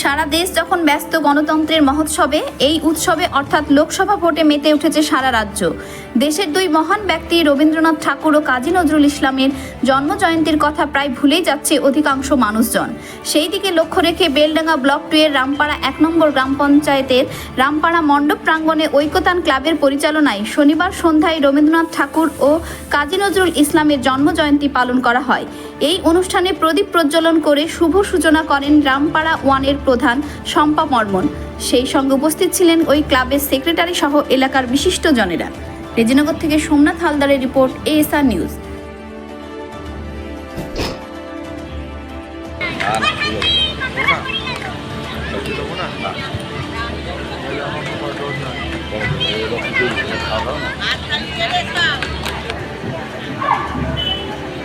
সারা দেশ যখন ব্যস্ত গণতন্ত্রের মহোৎসবে, এই উৎসবে অর্থাৎ লোকসভা ভোটে মেতে উঠেছে সারা রাজ্য। দেশের দুই মহান ব্যক্তি রবীন্দ্রনাথ ঠাকুর ও কাজী নজরুল ইসলামের জন্মজয়ন্তীর কথা প্রায় ভুলেই যাচ্ছে অধিকাংশ মানুষজন। সেই দিকে লক্ষ্য রেখে বেলডাঙ্গা ব্লক টু এর রামপাড়া এক নম্বর গ্রাম পঞ্চায়েতের রামপাড়া মণ্ডপ প্রাঙ্গণে ঐক্যতান ক্লাবের পরিচালনায় শনিবার সন্ধ্যায় রবীন্দ্রনাথ ঠাকুর ও কাজী নজরুল ইসলামের জন্মজয়ন্তী পালন করা হয়। এই অনুষ্ঠানে প্রদীপ প্রজ্বলন করে শুভ সূচনা করেন রামপাড়া ওয়ানের প্রধান শম্পা মর্মন। সেই সঙ্গে উপস্থিত ছিলেন ওই ক্লাবের সেক্রেটারি সহ এলাকার বিশিষ্ট জনেরা। রেজিনগর থেকে সোমনাথ হালদারের রিপোর্ট, এএসআর নিউজ।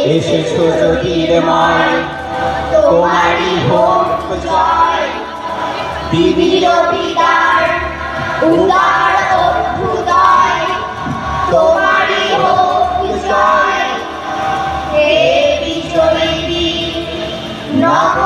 এসেছ জ্যোতির্ময় তোমারই হোক জয় দিদির বিদার উদার অভ্যুদয় তোমারই হোক জয় হে বিজয়ী নবজীবনের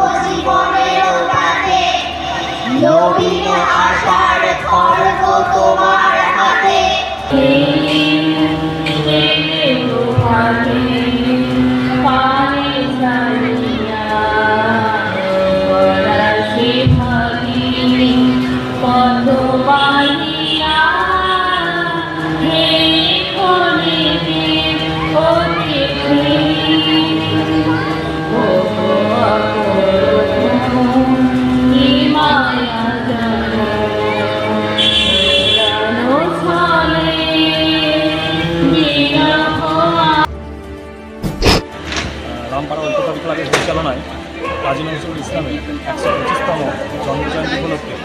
কাজী নজরুল ইসলামের একশো পঁচিশতম জন্মজয়ন্তী উপলক্ষে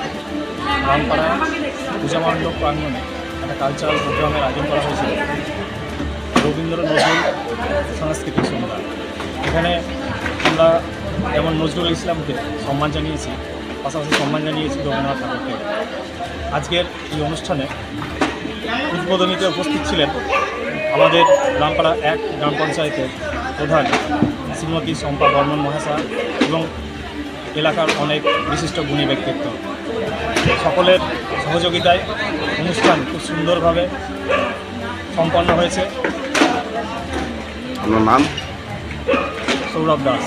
রামপাড়া পূজা মণ্ডপ প্রাঙ্গণে একটা কালচারাল প্রোগ্রামের আয়োজন করা হয়েছিল। রবীন্দ্র নজরুল সাংস্কৃতিক সন্ধ্যা। এখানে আমরা যেমন নজরুল ইসলামকে সম্মান জানিয়েছি, পাশাপাশি সম্মান জানিয়েছি রবীন্দ্রনাথ ঠাকুরকে। আজকের এই অনুষ্ঠানে উদ্বোধনীতে উপস্থিত ছিলেন আমাদের রামপাড়া এক গ্রাম পঞ্চায়েতের প্রধান শ্রীমতী শম্পা বর্মন মহাশয় এবং এলাকার অনেক বিশিষ্ট গুণী ব্যক্তিত্ব। সকলের সহযোগিতায় অনুষ্ঠান খুব সুন্দরভাবে সম্পন্ন হয়েছে। আপনার নাম? সৌরভ দাস।